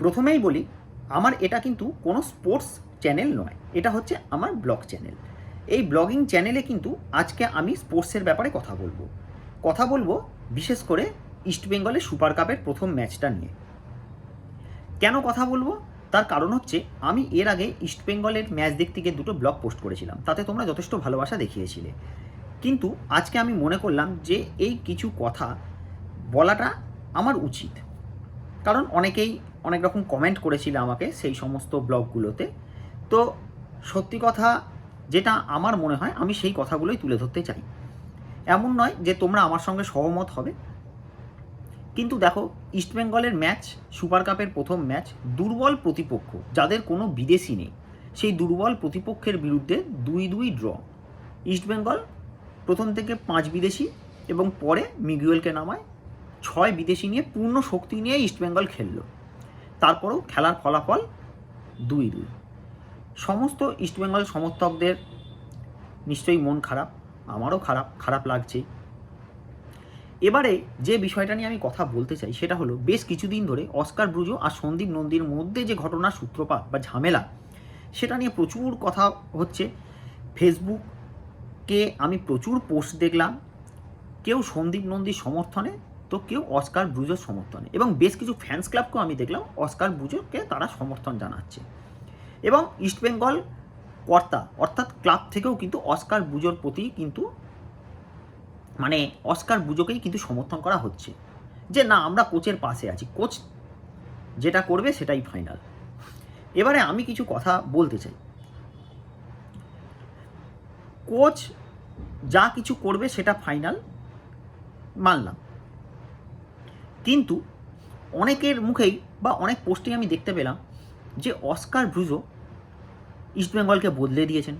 প্রথমেই বলি, আমার এটা কিন্তু কোনো স্পোর্টস চ্যানেল নয়, এটা হচ্ছে আমার ব্লগ চ্যানেল এই ব্লগিং চ্যানেলে কিন্তু আজকে আমি স্পোর্টসের ব্যাপারে কথা বলব। কথা বলব বিশেষ করে ইস্টবেঙ্গলের সুপার কাপের প্রথম ম্যাচটা নিয়ে। কেন কথা বলব? তার কারণ হচ্ছে আমি এর আগে ইস্টবেঙ্গলের ম্যাচ দেখতে গিয়ে দুটো ব্লগ পোস্ট করেছিলাম, তাতে তোমরা যথেষ্ট ভালোবাসা দেখিয়েছিলে। কিন্তু আজকে আমি মনে করলাম যে এই কিছু কথা বলাটা আমার উচিত। কারণ অনেকেই অনেক রকম কমেন্ট করেছিল আমাকে সেই সমস্ত ব্লগগুলোতে। তো সত্যি কথা যেটা আমার মনে হয়, আমি সেই কথাগুলোই তুলে ধরতে চাই। এমন নয় যে তোমরা আমার সঙ্গে সহমত হবে। কিন্তু দেখো ইস্টবেঙ্গলের ম্যাচ সুপার কাপের প্রথম ম্যাচ দুর্বল প্রতিপক্ষ, যাদের কোনো বিদেশি নেই, সেই দুর্বল প্রতিপক্ষের বিরুদ্ধে দুই দুই ড্র ইস্টবেঙ্গল প্রথম থেকে পাঁচ বিদেশি এবং পরে মিগুয়েলকে নামায়, ছয় বিদেশি নিয়ে পূর্ণ শক্তি নিয়ে ইস্টবেঙ্গল খেললো। তারপরেও খেলার ফলাফল দুই দুই। সমস্ত ইস্টবেঙ্গল সমর্থকদের নিশ্চয়ই মন খারাপ, আমারও খারাপ খারাপ লাগছেই। এবারে যে বিষয়টা নিয়ে আমি কথা বলতে চাই সেটা হলো, বেশ কিছুদিন ধরে অস্কার ব্রুজো আর সন্দীপ নন্দীর মধ্যে যে ঘটনার সূত্রপাত বা ঝামেলা, সেটা নিয়ে প্রচুর কথা হচ্ছে। ফেসবুককে আমি প্রচুর পোস্ট দেখলাম। কেউ সন্দীপ নন্দীর সমর্থনে তো কেউ অস্কার ব্রুজোর সমর্থনে এবং বেশ কিছু ফ্যান্স ক্লাবকেও আমি দেখলাম অস্কার ব্রুজোকে তারা সমর্থন জানাচ্ছে। এবং ইস্টবেঙ্গল কর্তা অর্থাৎ ক্লাব থেকেও কিন্তু অস্কার ব্রুজোর প্রতি কিন্তু মানে অস্কার বুজোকেই কিন্তু সমর্থন করা হচ্ছে। যে না, আমরা কোচের পাশে আছি। কোচ যেটা করবে সেটাই ফাইনাল এবারে আমি কিছু কথা বলতে চাই। কোচ যা কিছু করবে সেটা ফাইনাল মানলাম। কিন্তু অনেকের মুখেই বা অনেক পোস্টেই আমি দেখতে পেলাম যে অস্কার ব্রুজো ইস্টবেঙ্গলকে বদলে দিয়েছেন।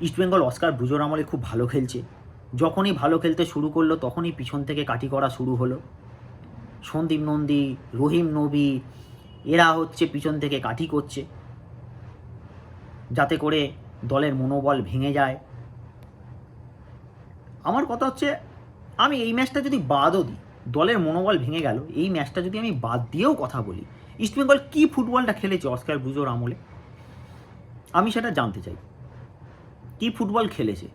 ইস্টবেঙ্গল অস্কার ব্রুজোর আমলে খুব ভালো খেলছে। যখনই ভালো খেলতে শুরু করল, তখনই পিছন থেকে কাটি করা শুরু হলো। সন্দীপ নন্দী, রহিম নবী, এরা হচ্ছে পিছন থেকে কাঠি করছে। যাতে করে দলের মনোবল ভেঙে যায়। আমার কথা হচ্ছে, আমি এই ম্যাচটা যদি বাদও দিই দলের মনোবল ভেঙে গেল, এই ম্যাচটা যদি আমি বাদ দিয়েও কথা বলি ইস্টবেঙ্গল কী ফুটবলটা খেলেছে অস্কার বুজোর আমলে? আমি সেটা জানতে চাই। কী ফুটবল খেলেছে?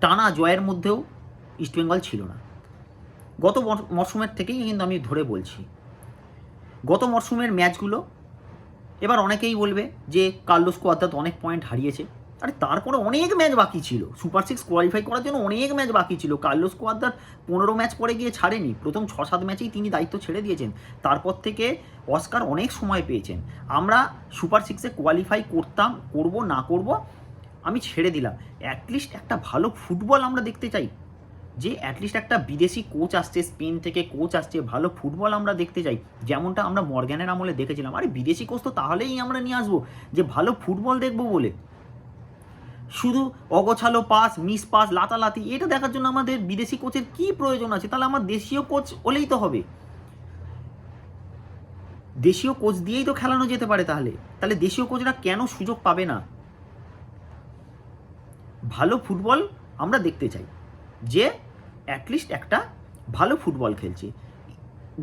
টানা জয়ের মধ্যেও ইস্টবেঙ্গল ছিল না। গত মরশুমের থেকেই কিন্তু আমি ধরে বলছি। গত মরশুমের ম্যাচগুলো, এবার অনেকেই বলবে যে কার্লোস কোয়াদ্দাত অনেক পয়েন্ট হারিয়েছে। আরে তারপরে অনেক ম্যাচ বাকি ছিল। সুপার সিক্স কোয়ালিফাই করার জন্য অনেক ম্যাচ বাকি ছিল। কার্লোস কোয়াদ্দাত পনেরো ম্যাচ পরে গিয়ে ছাড়েনি। প্রথম ছ সাত ম্যাচেই তিনি দায়িত্ব ছেড়ে দিয়েছেন। তারপর থেকে অস্কার অনেক সময় পেয়েছেন। আমরা সুপার সিক্সে কোয়ালিফাই করতাম, করব, না করব, আমি ছেড়ে দিলাম। অ্যাটলিস্ট একটা ভালো ফুটবল আমরা দেখতে চাই। যে অ্যাটলিস্ট একটা বিদেশি কোচ আসছে, স্পেন থেকে কোচ আসছে, ভালো ফুটবল আমরা দেখতে চাই। যেমনটা আমরা মর্গ্যানের আমলে দেখেছিলাম। আরে বিদেশি কোচ তো তাহলেই আমরা নিয়ে আসব। যে ভালো ফুটবল দেখব বলে। শুধু অগোছালো পাস মিস পাস লাতালাতি, এটা দেখার জন্য আমাদের বিদেশি কোচের কি প্রয়োজন আছে? তাহলে আমার দেশীয় কোচ হলেই তো হবে। দেশীয় কোচ দিয়েই তো খেলানো যেতে পারে তাহলে। তাহলে দেশীয় কোচরা কেন সুযোগ পাবে না? ভালো ফুটবল আমরা দেখতে চাই, যে অ্যাটলিস্ট একটা ভালো ফুটবল খেলছে।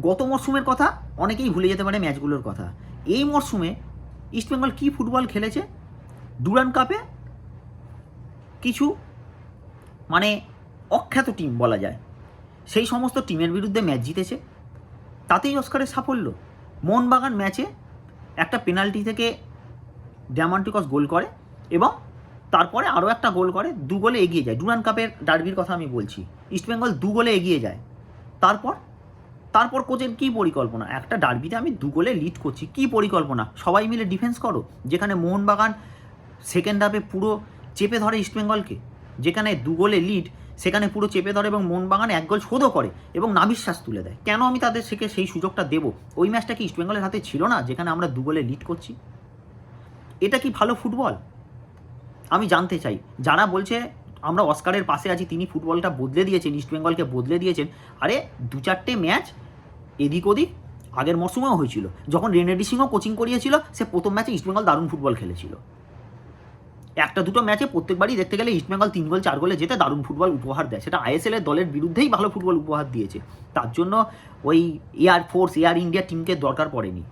গত মরশুমের কথা অনেকেই ভুলে যেতে পারে ম্যাচগুলোর কথা। এই মরশুমে ইস্টবেঙ্গল কী ফুটবল খেলেছে? ডুরান কাপে কিছু মানে অখ্যাত টিম বলা যায়। সেই সমস্ত টিমের বিরুদ্ধে ম্যাচ জিতেছে। তাতেই অস্কারের সাফল্য। মোহনবাগান ম্যাচে একটা পেনাল্টি থেকে ড্যামান্টিকস গোল করে এবং তারপরে আরও একটা গোল করে, দু গোলে এগিয়ে যায়। ডুরান কাপের ডার্বির কথা আমি বলছি। ইস্টবেঙ্গল দু গোলে এগিয়ে যায়। তারপর তারপর কোচের কী পরিকল্পনা? একটা ডার্বিতে আমি দু গোলে লিড করছি। কী পরিকল্পনা? সবাই মিলে ডিফেন্স করো। যেখানে মোহনবাগান সেকেন্ড হাফে পুরো চেপে ধরে ইস্টবেঙ্গলকে যেখানে দু গোলে লিড সেখানে পুরো চেপে ধরে এবং মোহনবাগান এক গোল শোধও করে এবং নাবিশ্বাস তুলে দেয়। কেন আমি তাদের সেকে সেই সুযোগটা দেবো? ওই ম্যাচটা কি ইস্টবেঙ্গলের হাতে ছিল না, যেখানে আমরা দু গোলে লিড করছি? এটা কি ভালো ফুটবল? আমি জানতে চাই। যারা বলছে, আমরা অস্কারের পাশে আছি, তিনি ফুটবলটা বদলে দিয়েছেন ইস্টবেঙ্গলকে বদলে দিয়েছেন। আরে, দু চারটে ম্যাচ এদিক ওদিক আগের মরশুমেও হয়েছিল। যখন রেনেডি সিংও কোচিং করিয়েছিল, সে প্রথম ম্যাচে ইস্টবেঙ্গল দারুণ ফুটবল খেলেছিল। একটা দুটো ম্যাচে প্রত্যেকবারই দেখতে গেলে ইস্টবেঙ্গল তিন গোল, চার গোলে যেতে দারুণ ফুটবল উপহার দেয়। সেটা আইএসএল এর দলের বিরুদ্ধেই ভালো ফুটবল উপহার দিয়েছে। তার জন্য ওই এয়ার ফোর্স এয়ার ইন্ডিয়া টিমকে দরকার পড়েনি।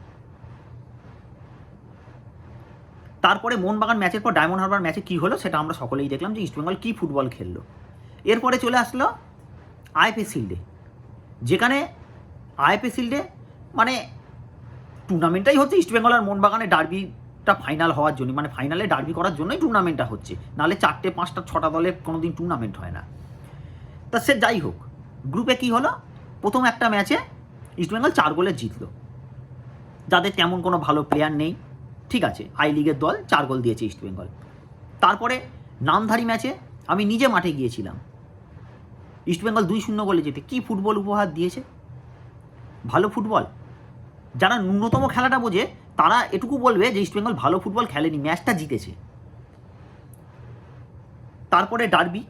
তারপরে মোহনবাগান ম্যাচের পর ডায়মন্ড হারবার ম্যাচে কী হলো সেটা আমরা সকলেই দেখলাম যে ইস্টবেঙ্গল কী ফুটবল খেললো। এরপরে চলে আসলো আইপি শিল্ডে যেখানে আইপি শিল্ডে মানে টুর্নামেন্টটাই হচ্ছে ইস্টবেঙ্গল আর মোহনবাগানে ডার্বিটা ফাইনাল হওয়ার জন্য মানে ফাইনালে ডার্বি করার জন্যই টুর্নামেন্টটা হচ্ছে। নাহলে চারটে, পাঁচটা, ছটা দলের কোনো দিন টুর্নামেন্ট হয় না। তা সে যাই হোক গ্রুপে কি হলো? প্রথম একটা ম্যাচে ইস্টবেঙ্গল চার গোলে জিতলো। যাদের তেমন কোনো ভালো প্লেয়ার নেই, ঠিক আছে আই লিগের দল চার গোল দিয়েছে ইস্টবেঙ্গল তারপরে নামধারী ম্যাচে আমি নিজে মাঠে গিয়েছিলাম। ইস্টবেঙ্গল দুই শূন্য গোলে যেতে কী ফুটবল উপহার দিয়েছে? ভালো ফুটবল যারা ন্যূনতম খেলাটা বোঝে তারা এটুকু বলবে যে ইস্টবেঙ্গল ভালো ফুটবল খেলেনি, ম্যাচটা জিতেছে। তারপরে ডার্বি।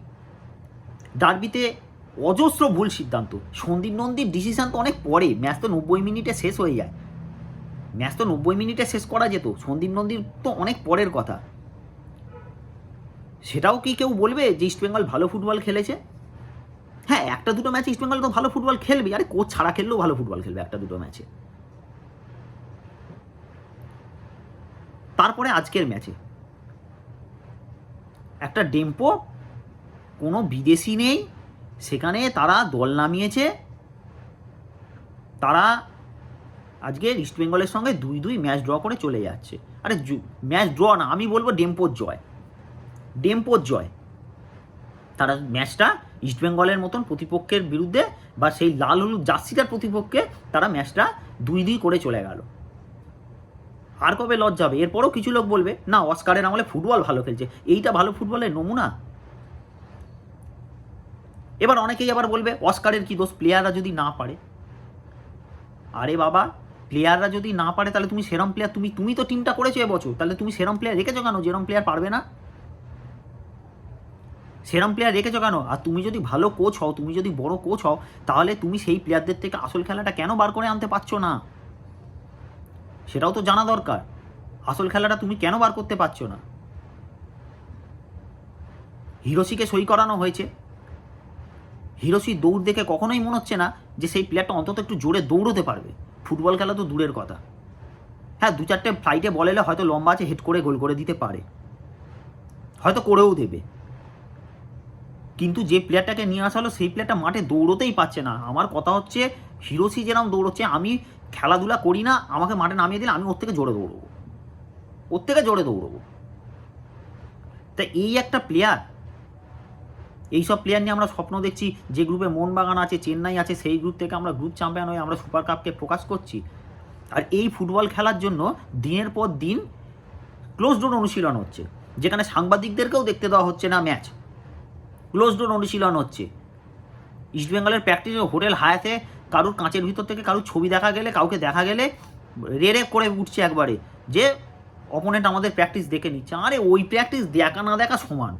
ডার্বিতে অজস্র ভুল সিদ্ধান্ত। সন্দীপ নন্দীর ডিসিশন তো অনেক পরে, ম্যাচ তো নব্বই মিনিটে শেষ হয়ে যায়। ম্যাচ তো নব্বই মিনিটে শেষ করা যেত, সন্দীপ নন্দীর তো অনেক পরের কথা। সেটাও কি কেউ বলবে যে ইস্টবেঙ্গল ভালো ফুটবল খেলেছে? হ্যাঁ একটা দুটো ম্যাচে ইস্টবেঙ্গল তো ভালো ফুটবল খেলবে আরে কোচ ছাড়া খেললেও ভালো ফুটবল খেলবে একটা দুটো ম্যাচে। তারপরে আজকের ম্যাচে। একটা ডেম্পো কোনো বিদেশি নেই, সেখানে তারা দল নামিয়েছে। তারা আজকে ইস্টবেঙ্গলের সঙ্গে দুই দুই ম্যাচ ড্র করে চলে যাচ্ছে। আরে ম্যাচ ড্র না, আমি বলব ডেম্পোর জয়। ডেম্পোর জয়। তারা ম্যাচটা ইস্টবেঙ্গলের মতন প্রতিপক্ষের বিরুদ্ধে বা সেই লাল হলুদ জার্সিটার প্রতিপক্ষে তারা ম্যাচটা দুই দুই করে চলে গেল। আর কবে লজ্জা হবে? এরপরও কিছু লোক বলবে, না অস্কারের আমলে ফুটবল ভালো খেলছে। এইটা ভালো ফুটবলের নমুনা? এবার অনেকেই আবার বলবে, অস্কারের কি দোষ? প্লেয়াররা যদি না পারে। আরে বাবা, প্লেয়াররা যদি না পারে, তাহলে তুমি সেরম প্লেয়ার, তুমি তুমি তো টিমটা করেছ এবছর। তাহলে তুমি সেরম প্লেয়ার রেখেছো কেন? যেরম প্লেয়ার পারবে না। সেরম প্লেয়ার রেখেছো কেন? আর তুমি যদি ভালো কোচ হও, তুমি যদি বড় কোচ হও, তাহলে তুমি সেই প্লেয়ারদের থেকে আসল খেলাটা কেন বার করে আনতে পারছ না? সেটাও তো জানা দরকার। আসল খেলাটা তুমি কেন বার করতে পারছ না? হিরোশিকে সই করানো হয়েছে। হিরোসি দৌড় দেখে কখনোই মনে হচ্ছে না যে সেই প্লেয়ারটা অন্তত একটু জোরে দৌড়তে পারবে। ফুটবল খেলা তো দূরের কথা। হ্যাঁ দু চারটে ফ্লাইটে বলেলে হয়তো লম্বা আছে হেড করে গোল করে দিতে পারে। হয়তো করেও দেবে। কিন্তু যে প্লেয়ারটাকে নিয়ে আসা হলো, সেই প্লেয়ারটা মাঠে দৌড়তেই পারছে না। আমার কথা হচ্ছে হিরোসি যেরকম দৌড়চ্ছে, আমি খেলাধুলা করি না, আমাকে মাঠে নামিয়ে দিলে আমি ওর থেকে জোরে দৌড়বো। ওর থেকে জোরে দৌড়বো। তা এই একটা প্লেয়ার এইসব প্লেয়ার নিয়ে আমরা স্বপ্ন দেখছি, যে গ্রুপে মোহনবাগান আছে, চেন্নাই আছে, সেই গ্রুপ থেকে আমরা গ্রুপ চ্যাম্পিয়ন হয়ে আমরা সুপার কাপকে প্রকাশ করছি। আর এই ফুটবল খেলার জন্য দিনের পর দিন ক্লোজ ডোর অনুশীলন হচ্ছে। যেখানে সাংবাদিকদেরকেও দেখতে দেওয়া হচ্ছে না ম্যাচ ক্লোজ ডোর অনুশীলন হচ্ছে। ইস্টবেঙ্গলের প্র্যাকটিস হোটেল হায়াতে কারুর কাঁচের ভিতর থেকে কারুর ছবি দেখা গেলে, কাউকে দেখা গেলে রেড়ে করে উঠছে একবারে, যে অপোনেন্ট আমাদের প্র্যাকটিস দেখে নিচ্ছে। আরে ওই প্র্যাকটিস দেখা না দেখা সমান।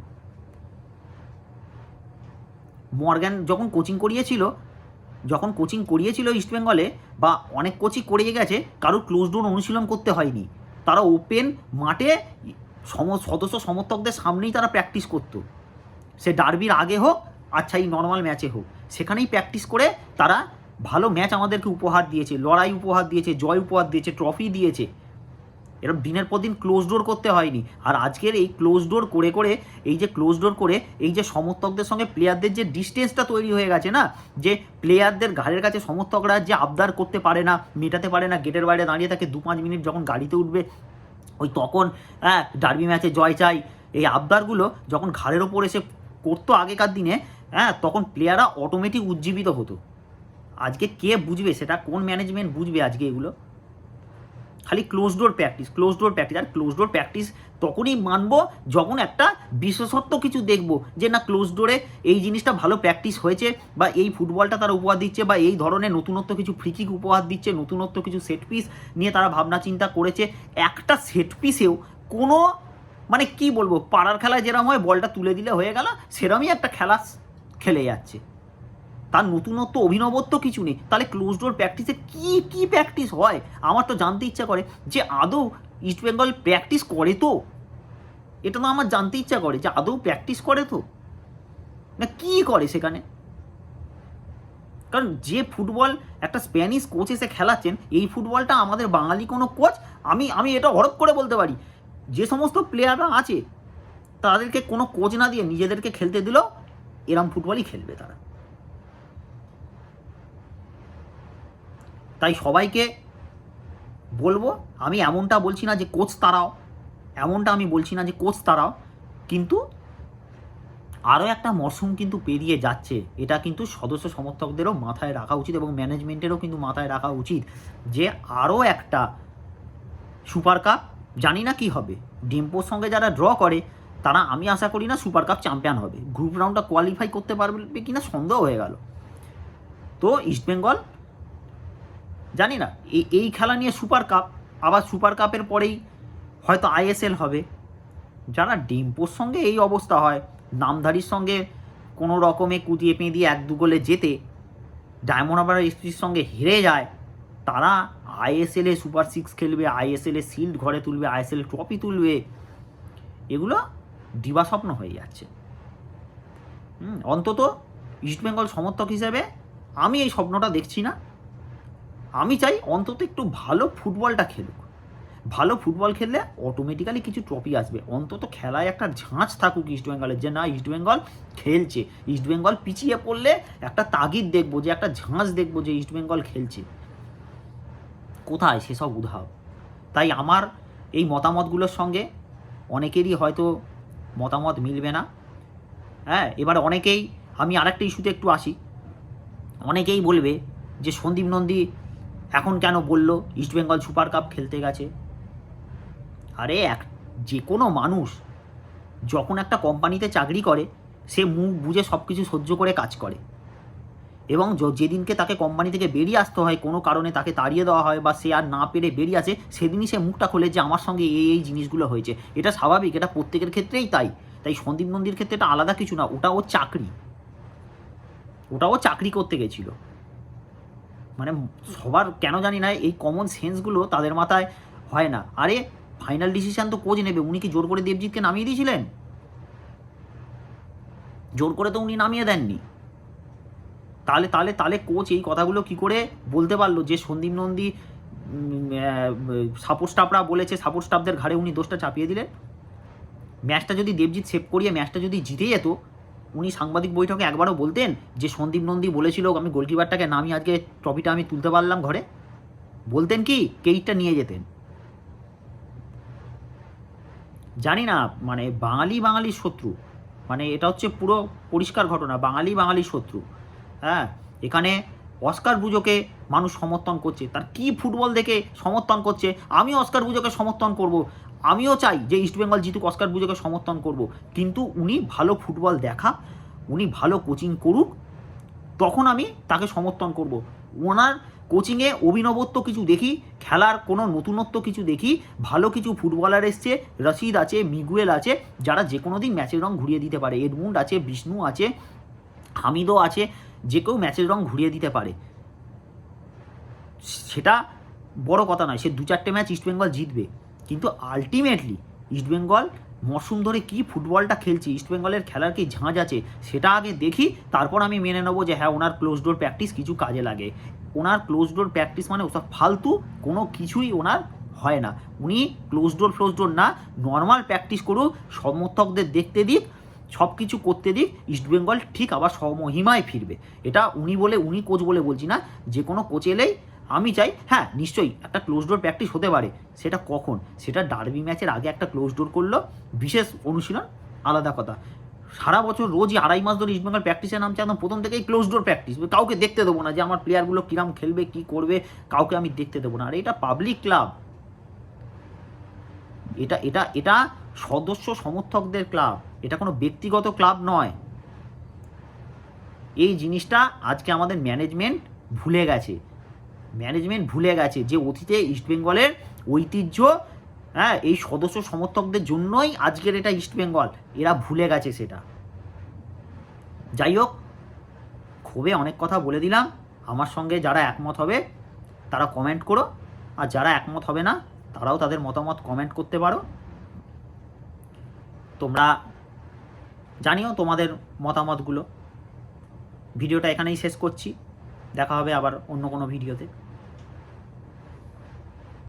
মর্গ্যান যখন কোচিং করিয়েছিল, যখন কোচিং করিয়েছিল ইস্টবেঙ্গলে বা অনেক কোচিং করিয়ে গেছে, কারোর ক্লোজ ডোর অনুশীলন করতে হয়নি। তারা ওপেন মাঠে সম, সদস্য সমর্থকদের সামনেই তারা প্র্যাকটিস করতো। সে ডার্বির আগে হোক আচ্ছা এই নর্মাল ম্যাচে হোক, সেখানেই প্র্যাকটিস করে তারা ভালো ম্যাচ আমাদেরকে উপহার দিয়েছে, লড়াই উপহার দিয়েছে, জয় উপহার দিয়েছে, ট্রফি দিয়েছে। এরকম দিনের পর দিন ক্লোজ ডোর করতে হয়নি। আর আজকের এই ক্লোজ ডোর করে করে, এই যে ক্লোজ ডোর করে, এই যে সমর্থকদের সঙ্গে প্লেয়ারদের যে ডিস্টেন্সটা তৈরি হয়ে গেছে না, যে প্লেয়ারদের ঘাড়ের কাছে সমর্থকরা যে আবদার করতে পারে না, মেটাতে পারে না গেটের বাইরে দাঁড়িয়ে থাকে দু পাঁচ মিনিট যখন গাড়িতে উঠবে, ওই তখন হ্যাঁ ডার্বি ম্যাচে জয় চাই এই আবদারগুলো যখন ঘাড়ের ওপর এসে করতো আগেকার দিনে হ্যাঁ তখন প্লেয়াররা অটোমেটিক উজ্জীবিত হতো। আজকে কে বুঝবে? সেটা কোন ম্যানেজমেন্ট বুঝবে আজকে এগুলো? খালি close door practice close door practice আর ক্লোজ ডোর প্র্যাকটিস তখনই মানবো যখন একটা বিশেষত্ব কিছু দেখব যে না ক্লোজ ডোরে এই জিনিসটা ভালো প্র্যাকটিস হয়েছে বা এই ফুটবলটা তারা উপহার দিচ্ছে বা এই ধরনের নতুনত্ব কিছু ফ্রিকিক উপহার দিচ্ছে, নতুনত্ব কিছু সেট পিস নিয়ে তারা ভাবনা চিন্তা করেছে, একটা সেট পিসেও কোনো মানে কি বলব? পাড়ার খেলায় যেরকম হয়, বলটা তুলে দিলে হয়ে গেল, সেরমই একটা খেলা খেলে যাচ্ছে। তার নতুনত্ব, অভিনবত্ব কিছু নেই। তাহলে ক্লোজ ডোর প্র্যাকটিসে কী কী প্র্যাকটিস হয়? আমার তো জানতে ইচ্ছা করে যে আদৌ ইস্টবেঙ্গল প্র্যাকটিস করে তো? এটা তো আমার জানতে ইচ্ছা করে যে আদৌ প্র্যাকটিস করে তো? না কি করে সেখানে? কারণ যে ফুটবল একটা স্প্যানিশ কোচ এসে খেলাচ্ছেন, এই ফুটবলটা আমাদের বাঙালি কোনো কোচ আমি আমি এটা হরপ করে বলতে পারি। যে সমস্ত প্লেয়াররা আছে, তাদেরকে কোনো কোচ না দিয়ে নিজেদেরকে খেলতে দিলেও এরম ফুটবলই খেলবে তারা। তাই সবাইকে বলব, আমি এমনটা বলছি না যে কোচ তারাও, এমনটা আমি বলছি না যে কোচ তারাও, কিন্তু আরও একটা মরশুম কিন্তু পেরিয়ে যাচ্ছে। এটা কিন্তু সদস্য সমর্থকদেরও মাথায় রাখা উচিত এবং ম্যানেজমেন্টেরও কিন্তু মাথায় রাখা উচিত যে আরও একটা সুপার কাপ জানি না কি হবে। ডিম্পোর সঙ্গে যারা ড্র করে, তারা আমি আশা করি না সুপার কাপ চ্যাম্পিয়ন হবে। গ্রুপ রাউন্ডটা কোয়ালিফাই করতে পারবে কিনা সন্দেহ হয়ে গেল। তো ইস্টবেঙ্গল জানি না, এই এই খেলা নিয়ে সুপার কাপ, আবার সুপার কাপের পরেই হয়তো আইএসএল হবে। যারা ডিম্পোর সঙ্গে এই অবস্থা হয়, নামধারীর সঙ্গে কোনো রকমে কুদিয়ে পেঁদিয়ে এক দু গোলে যেতে ডায়মন্ড হারবার এসপির সঙ্গে হেরে যায়, তারা আইএসএলে সুপার সিক্স খেলবে আইএসএলে শিল্ড ঘরে তুলবে আইএসএল ট্রফি তুলবে। এগুলো দিবাস্বপ্ন হয়ে যাচ্ছে। অন্তত ইস্টবেঙ্গল সমর্থক হিসেবে আমি এই স্বপ্নটা দেখছি না। আমি চাই অন্তত একটু ভালো ফুটবলটা খেলুক। ভালো ফুটবল খেললে অটোমেটিক্যালি কিছু ট্রফি আসবে। অন্তত খেলায় একটা ঝাঁঝ থাকুক ইস্টবেঙ্গলের যে না ইস্টবেঙ্গল খেলছে। ইস্টবেঙ্গল পিছিয়ে পড়লে একটা তাগিদ দেখব যে, একটা ঝাঁঝ দেখব যে ইস্টবেঙ্গল খেলছে। কোথায় সেসব উধাও? তাই আমার এই মতামতগুলোর সঙ্গে অনেকেরই হয়তো মতামত মিলবে না। হ্যাঁ এবার অনেকেই, আমি আরেকটা ইস্যুতে একটু আসি। অনেকেই বলবে যে, সন্দীপ নন্দী এখন কেন বলল ইস্টবেঙ্গল সুপার কাপ খেলতে গেছে? আরে এক, যে কোনো মানুষ যখন একটা কোম্পানিতে চাকরি করে, সে মুখ বুঝে সব কিছু সহ্য করে কাজ করে। এবং যেদিনকে তাকে কোম্পানি থেকে বেরিয়ে আসতে হয়, কোনো কারণে তাকে তাড়িয়ে দেওয়া হয় বা সে আর না পেরে বেরিয়ে আসে, সেদিনই সে মুখটা খোলে যে আমার সঙ্গে এই এই জিনিসগুলো হয়েছে। এটা স্বাভাবিক, এটা প্রত্যেকের ক্ষেত্রেই তাই। তাই সন্দীপ নন্দীর ক্ষেত্রে এটা আলাদা কিছু না, ওটা ওর চাকরি। ওটা ও চাকরি করতে গেছিল। মানে সবার কেন জানি না এই কমন সেন্সগুলো তাদের মাথায় হয় না। আরে ফাইনাল ডিসিশন তো কোচ নেবে, উনি কি জোর করে দেবজিৎকে নামিয়ে দিয়েছিলেন? জোর করে তো উনি নামিয়ে দেননি। তাহলে তাহলে তাহলে কোচ এই কথাগুলো কি করে বলতে পারল যে সন্দীপ নন্দী সাপোর্ট স্টাফরা বলেছে সাপোর্ট স্টাফদের ঘাড়ে উনি দোষটা চাপিয়ে দিলেন? ম্যাচটা যদি দেবজিৎ সেভ করিয়ে, ম্যাচটা যদি জিতে যেত উনি সাংবাদিক বৈঠকে একবারও বলতেন যে সন্দীপ নন্দী বলেছিল আমি গোলকিপারটাকে নামিয়ে আজকে ট্রফিটা আমি তুলতে পারলাম ঘরে। বলতেন কি, কেইটটা নিয়ে যেতেন। জানি না মানে বাঙালি বাঙালির শত্রু। মানে এটা হচ্ছে পুরো পরিষ্কার ঘটনা, বাঙালি বাঙালির শত্রু। হ্যাঁ এখানে অস্কার বুজোকে মানুষ সমর্থন করছে। তার কি ফুটবল দেখে সমর্থন করছে? আমি অস্কার বুজোকে সমর্থন করব। আমিও চাই যে ইস্টবেঙ্গল জিতুক অস্কার বুজোকে সমর্থন করব। কিন্তু উনি ভালো ফুটবল দেখা, উনি ভালো কোচিং করুক, তখন আমি তাকে সমর্থন করব। ওনার কোচিংয়ে অভিনবত্ব কিছু দেখি, খেলার কোনো নতুনত্ব কিছু দেখি, ভালো কিছু ফুটবলার এসছে, রশিদ আছে, মিগুয়েল আছে, যারা যে কোনো দিন ম্যাচের রং ঘুরিয়ে দিতে পারে। এডমুন্ড আছে, বিষ্ণু আছে, হামিদও আছে, যে কেউ ম্যাচের রং ঘুরিয়ে দিতে পারে। সেটা বড় কথা নয়, সে দু চারটে ম্যাচ ইস্টবেঙ্গল জিতবে। কিন্তু আলটিমেটলি ইস্টবেঙ্গল মরশুম ধরে কি ফুটবলটা খেলছে ইস্টবেঙ্গলের খেলার কি ঝাঁঝ আছে, সেটা আগে দেখি, তারপর আমি মেনে নেব যে হ্যাঁ ওনার ক্লোজ ডোর প্র্যাকটিস কিছু কাজে লাগে। ওনার ক্লোজ ডোর প্র্যাকটিস মানে ওসব ফালতু কোনো কিছুই ওনার হয় না। উনি ক্লোজ ডোর ফ্লোজ ডোর না নর্মাল প্র্যাকটিস করুক, সমর্থকদের দেখতে দিক সব কিছু করতে দিক ইস্টবেঙ্গল ঠিক আবার সমহিমায় ফিরবে। এটা উনি বলে, উনি কোচ বলে বলছি না, যে কোনো কোচ এলেই আমি চাই হ্যাঁ নিশ্চয়ই একটা ক্লোজ ডোর প্র্যাকটিস হতে পারে। সেটা কখন? সেটা ডার্বি ম্যাচের আগে একটা ক্লোজ ডোর করল। বিশেষ অনুশীলন, আলাদা কথা। সারা বছর রোজই আড়াই মাস ধরে ইস্টবেঙ্গল প্র্যাকটিসে নামছে, একদম প্রথম থেকেই ক্লোজ ডোর প্র্যাকটিস কাউকে দেখতে দেবো না যে আমার প্লেয়ারগুলো কিরাম খেলবে, কি করবে, কাউকে আমি দেখতে দেবো না। আর এটা পাবলিক ক্লাব এটা এটা এটা সদস্য সমর্থকদের ক্লাব এটা কোনো ব্যক্তিগত ক্লাব নয়। এই জিনিসটা আজকে আমাদের ম্যানেজমেন্ট ভুলে গেছে। ম্যানেজমেন্ট ভুলে গেছে যে অতীতে ইস্টবেঙ্গলের ঐতিহ্য হ্যাঁ এই সদস্য সমর্থকদের জন্যই আজকের এটা ইস্টবেঙ্গল এরা ভুলে গেছে সেটা। যাই হোক, ক্ষোভে অনেক কথা বলে দিলাম। আমার সঙ্গে যারা একমত হবে, তারা কমেন্ট করো। আর যারা একমত হবে না, তারাও তাদের মতামত কমেন্ট করতে পারো। তোমরা জানিও তোমাদের মতামতগুলো। ভিডিওটা এখানেই শেষ করছি। দেখা হবে আবার অন্য কোনো ভিডিওতে।